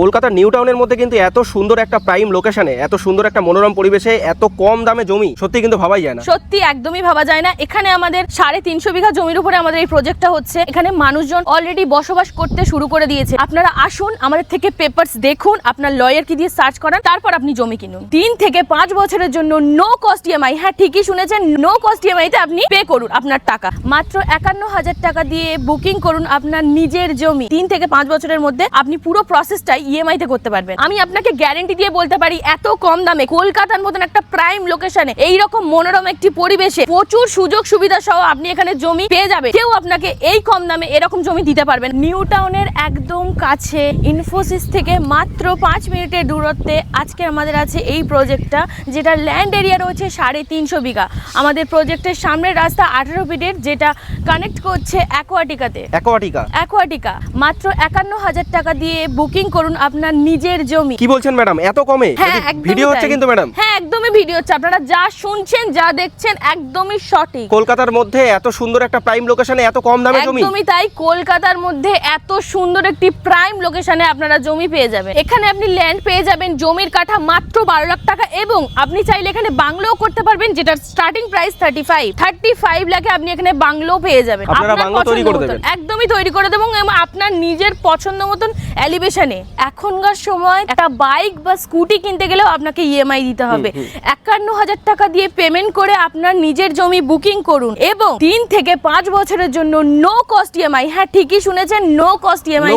কলকাতার নিউ টাউনের মধ্যে কিন্তু এত সুন্দর একটা প্রাইম লোকেশনে এত সুন্দর একটা মনোরম পরিবেশে, এত কম দামে জমি সত্যি কিন্তু ভাবাই যায় না। সত্যি একদমই ভাবা যায় না। এখানে আমাদের সাড়ে তিনশো বিঘা জমির উপরে আমাদের এই প্রজেক্টটা হচ্ছে। এখানে মানুষজন অলরেডি বসবাস করতে শুরু করে দিয়েছে। আপনারা আসুন, আমাদের থেকে পেপারস দেখুন, আপনার লয়ার কি দিয়ে সার্চ করান, তারপর আপনি জমি কিনুন। তিন থেকে পাঁচ বছরের জন্য নো কস্ট ইএমআই হ্যাঁ ঠিকই শুনেছেন নো কস্ট ইএমআই তে আপনি পে করুন আপনার টাকা। মাত্র একান্ন হাজার টাকা দিয়ে বুকিং করুন আপনার নিজের জমি। তিন থেকে পাঁচ বছরের মধ্যে আপনি পুরো প্রসেসটাই ইএমআই তে করতে পারবেন। আমি আপনাকে গ্যারেন্টি দিয়ে বলতে পারি এত কম দামে কলকাতার মতন একটা প্রাইম লোকেশনে এইরকম মনোরম একটি পরিবেশে প্রচুর সুযোগ সুবিধা সহ আপনি এখানে জমি পেয়ে যাবে কেউ আপনাকে এই কম দামে এরকম জমি দিতে পারবেন নিউ টাউনের একদম কাছে ইনফোসিস থেকে মাত্র পাঁচ মিনিটের দূরত্বে আজকে আমাদের আছে এই প্রজেক্টটা যেটা ল্যান্ড এরিয়া রয়েছে সাড়ে তিনশো বিঘা। আমাদের প্রজেক্টের সামনের রাস্তা আঠারো ফিটের যেটা কানেক্ট করছে অ্যাকোয়াটিকাতে অ্যাকোয়াটিকা অ্যাকোয়াটিকা মাত্র একান্ন হাজার টাকা দিয়ে বুকিং করুন। আপনার নিজের জমি। কি বলছেন ম্যাডাম? এত কমে? হ্যাঁ ভিডিও হচ্ছে কিন্তু ম্যাডাম? হ্যাঁ একদমই ভিডিও হচ্ছে। আপনারা যা শুনছেন যা দেখছেন একদমই সঠিক। কলকাতার মধ্যে এত সুন্দর একটা প্রাইম লোকেশনে এত কম দামে জমি? একদমই তাই। কলকাতার মধ্যে এত সুন্দর একটি প্রাইম লোকেশনে আপনারা জমি পেয়ে যাবেন। এখানে আপনি ল্যান্ড পেয়ে যাবেন জমির কাঠা মাত্র বারো লাখ টাকা এবং আপনি চাইলে এখানে বাংলোও করতে পারবেন যেটার starting price thirty five thirty five লাখে আপনি এখানে বাংলো পেয়ে যাবেন। আপনারা আপনার বাংলো তৈরি পছন্দ করে মতন। দেবেন। একদমই তৈরি করে দেবো এবং আপনার নিজের পছন্দ মতন এলিভেশনে এখনকার সময় একটা বাইক বা স্কুটি কিনতে গেলেও আপনাকে ইএমআই দিতে হবে। একান্ন হাজার টাকা দিয়ে পেমেন্ট করে আপনার নিজের জমি বুকিং করুন এবং তিন থেকে পাঁচ বছরের জন্য নো কস্ট ইএমআই হ্যাঁ ঠিকই শুনেছেন নো কস্ট ইএমআই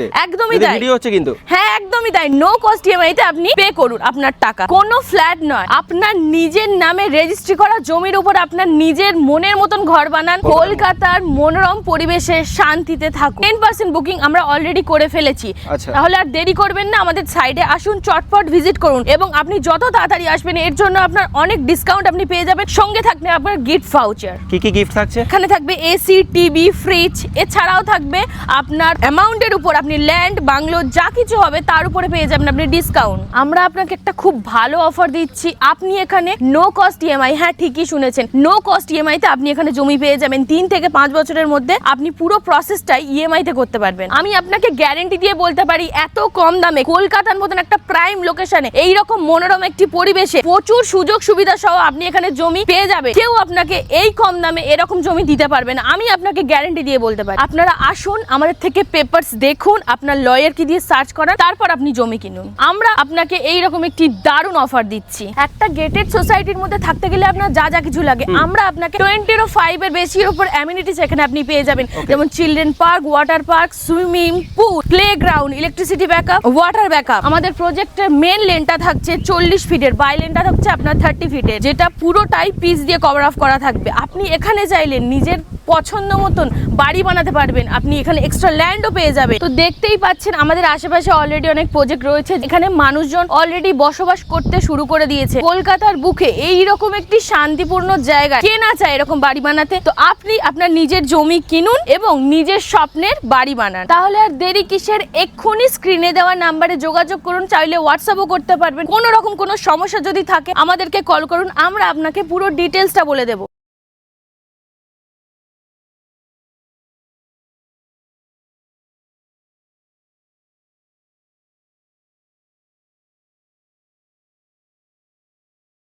তে একদমই তাই। ভিডিও হচ্ছে কিন্তু। হ্যাঁ একদমই তাই। নো কস্ট ইএমআই তে আপনি পে করুন আপনার টাকা। কোনো ফ্ল্যাট নয়। আপনার নিজের নামে রেজিস্ট্রি করা জমির উপর আপনার নিজের মনের মতন ঘর বানান। কলকাতার মনোরম পরিবেশে শান্তিতে থাকুন। টেন পার্সেন্ট বুকিং আমরা অলরেডি করে ফেলেছি। আচ্ছা। তাহলে আর দেরি করবেন না আমাদের সাইডে আসুন চটপট ভিজিট করুন এবং আপনি যত তাড়াতাড়ি আসবেন এর জন্য আপনার অনেক ডিসকাউন্ট আপনি পেয়ে যাবেন। সঙ্গে থাকবে আপনার গিফট ভাউচার কি কি গিফট থাকছে? এখানে থাকবে এসি টিভি ফ্রিজ এছাড়াও থাকবে আপনার অ্যামাউন্টের উপর আপনি ল্যান্ড বাংলো যা কিছু হবে তার উপরে পেয়ে যাবেন আপনি ডিসকাউন্ট আমরা আপনাকে একটা খুব ভালো অফার দিচ্ছি। আপনি এখানে নো কস্ট ইএমআই হ্যাঁ ঠিকই শুনেছেন। নো কস্ট ইএমআই তে আপনি এখানে জমি পেয়ে যাবেন। তিন থেকে পাঁচ বছরের মধ্যে আপনি পুরো প্রসেসটাই ইএমআই তে করতে পারবেন। আমি আপনাকে গ্যারেন্টি দিয়ে বলতে পারি এত কম দামে কলকাতার মতন একটা প্রাইম লোকেশনে এইরকম মনোরম একটি পরিবেশে প্রচুর সুযোগ সুবিধা সহ আপনি এখানে জমি পেয়ে যাবে। কেউ আপনাকে এই কম দামে এরকম জমি দিতে পারবে না। আমি আপনাকে গ্যারেন্টি দিয়ে বলতে পারি। আপনারা আসুন আমাদের থেকে পেপারস দেখুন আপনার লয়ার কি দিয়ে সার্চ করান তারপর আপনি জমি কিনুন। আমরা আপনাকে এই রকম একটি দারুণ অফার দিচ্ছি। একটা গেটেড সোসাইটির মধ্যে থাকতে গেলে আপনার যা যা কিছু লাগে। আমরা আপনাকে টোয়েন্টি ফাইভ এর বেশির উপর অ্যামিনিটিস এখানে আপনি পেয়ে যাবেন। যেমন children park water park swimming pool play ground electricity backup water backup আমাদের প্রজেক্টের মেন লেনটা থাকছে চল্লিশ ফিটের বাই লেনটা থাকছে আপনার থার্টি ফিটের যেটা পুরোটাই পিস দিয়ে কভার অফ করা থাকবে। আপনি এখানে চাইলেন নিজের পছন্দ মতন বাড়ি বানাতে পারবেন। আপনি এখানে এক্সট্রা ল্যান্ডও পেয়ে যাবেন। তো দেখতেই পাচ্ছেন, আমাদের আশেপাশে অলরেডি অনেক প্রজেক্ট রয়েছে। এখানে মানুষজন অলরেডি বসবাস করতে শুরু করে দিয়েছে। কলকাতার বুকে এই রকম একটি শান্তিপূর্ণ জায়গা। কে না চায় এরকম বাড়ি বানাতে? তো আপনি আপনার নিজের জমি কিনুন এবং নিজের স্বপ্নের বাড়ি বানান। তাহলে আর দেরি কিসের? এক্ষুনি স্ক্রিনে দেওয়া নাম্বারে যোগাযোগ করুন, চাইলে হোয়াটসঅ্যাপও করতে পারবেন। কোনো রকম কোনো সমস্যা যদি থাকে, আমাদেরকে কল করুন, আমরা আপনাকে পুরো ডিটেলসটা বলে দেবো।